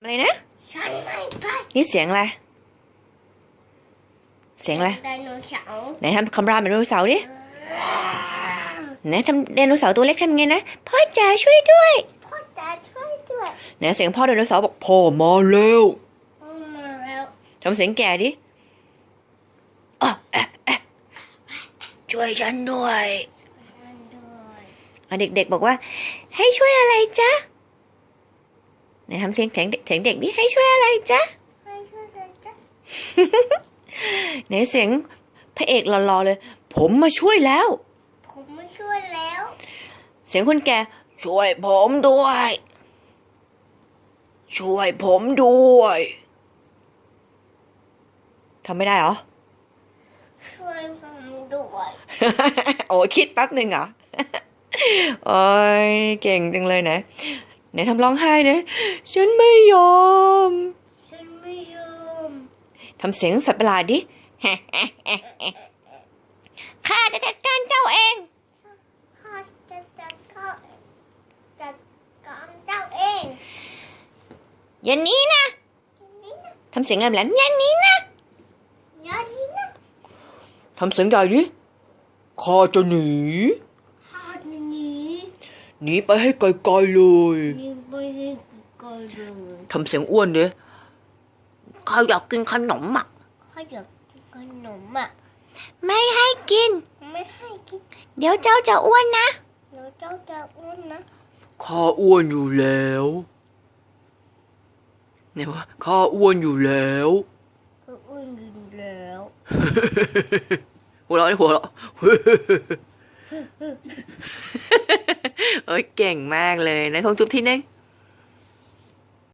อะไรนะ ฉันไม่ไปนี่เสียงอะไร เสียงอะไร ไดโนเสาร์ไหนทำคำรามเป็นไดโนเสาร์ดิไหนทำไดโนเสาร์ตัวเล็กทำไงนะ พ่อจ๋าช่วยด้วย พ่อจะช่วยด้วยไหนเสียงพ่อไดโนเสาร์บอกพ่อมาเร็วพ่อมาแล้วทำเสียงแก่ดิอะแอะแอะช่วยฉันด้วย ฉันด้วย อะเด็กๆบอกว่า ให้ช่วยอะไรจ๊ะ ไหนทำเสียงเสียงเด็กเสียงเด็กดิให้ช่วยอะไรจ๊ะให้ช่วยด้วยจ้ะไหนเสียงพระเอกหล่อๆเลย ผมมาช่วยแล้ว ผมไม่ช่วยแล้ว เสียงคนแก่ช่วยผมด้วย ช่วยผมด้วยทำไม่ได้เหรอช่วยผมด้วยโอ้คิดแป๊บหนึ่งเหรอโอ้ยเก่งจังเลยนะ ไหนทำร้องไห้นะฉันไม่ยอม ฉันไม่ยอมทำเสียงสัตว์ประหลาดดิข้าจะจัดการเจ้าเองข้าจะจัดการจัดการเจ้าเองอย่าหนี้นะอย่างนี้นะทำเสียงแหลมๆอย่าหนี้นะอย่างนี้นะทำเสียงใหญ่ดิข้าจะหนีข้าจะหนี หนีไปให้ไกลๆเลยหนีไปให้ไกลๆเลยทำเสียงอ้วนดิข้าอยากกินขนมอะข้าอยากกินขนมอะไม่ให้กิน ไม่ให้กิน เดี๋ยวเจ้าจะอ้วนนะ เดี๋ยวเจ้าจะอ้วนนะ ข้าอ้วนอยู่แล้วเนี่ยวะข้าอ้วนอยู่แล้วข้าอ้วนอยู่แล้วหัวเราะดิหัวเราะ เอ้ยเก่งมากเลยในทงจุบที่นึง